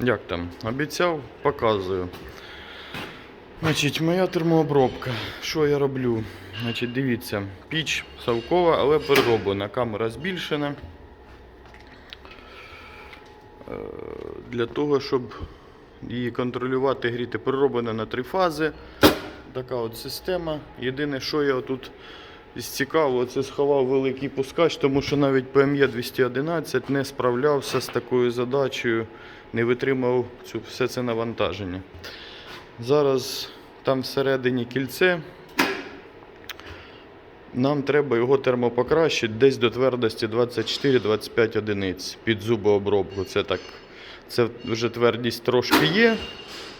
Як там? Обіцяв, показую. Значить, моя термообробка. Що я роблю? Значить, дивіться, піч совкова, але перероблена. Камера збільшена. Е, Для того, щоб її контролювати, гріти, перероблена на три фази. Така от система. Єдине, що я тут із цікавого, це сховав великий пускач, тому що навіть PME 211 не справлявся з такою задачею, не витримав цю, все це навантаження. Зараз там всередині кільце. Нам треба його термопокращити десь до твердості 24-25 одиниць під зубообробку. Це так, це вже твердість трошки є,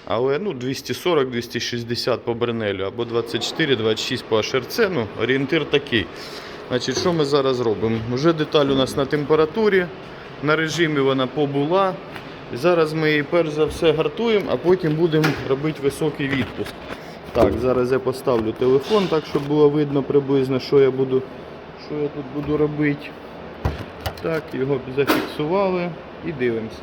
але ну, 240-260 по Бернелю або 24-26 по HRC, ну, орієнтир такий. Значить, що ми зараз робимо? Вже деталь у нас на температурі, на режимі вона побула. Зараз ми її перш за все гартуємо, а потім будемо робити високий відпуск. Так, зараз я поставлю телефон, так щоб було видно приблизно, що я буду, що я тут буду робити. Так, його зафіксували і дивимося.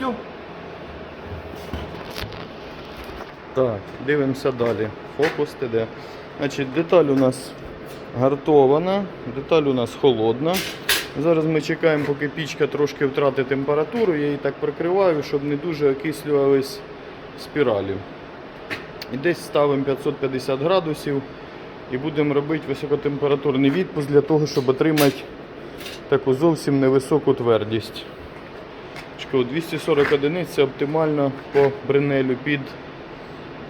Все. Так, дивимося далі. Фокус ТД. Значить, деталь у нас гартована, деталь у нас холодна. Зараз ми чекаємо, поки пічка трошки втратить температуру. Я її так прикриваю, щоб не дуже окислювались спіралі. І десь ставимо 550 градусів і будемо робити високотемпературний відпуск для того, щоб отримати таку зовсім невисоку твердість. Чекаю, 240 одиниць це оптимально по бренелю під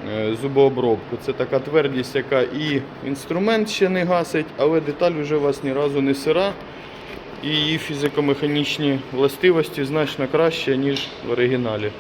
е, зубообробку. Це така твердість, яка і інструмент ще не гасить, але деталь вже у вас ні разу не сира. І її фізико-механічні властивості значно краще, ніж в оригіналі.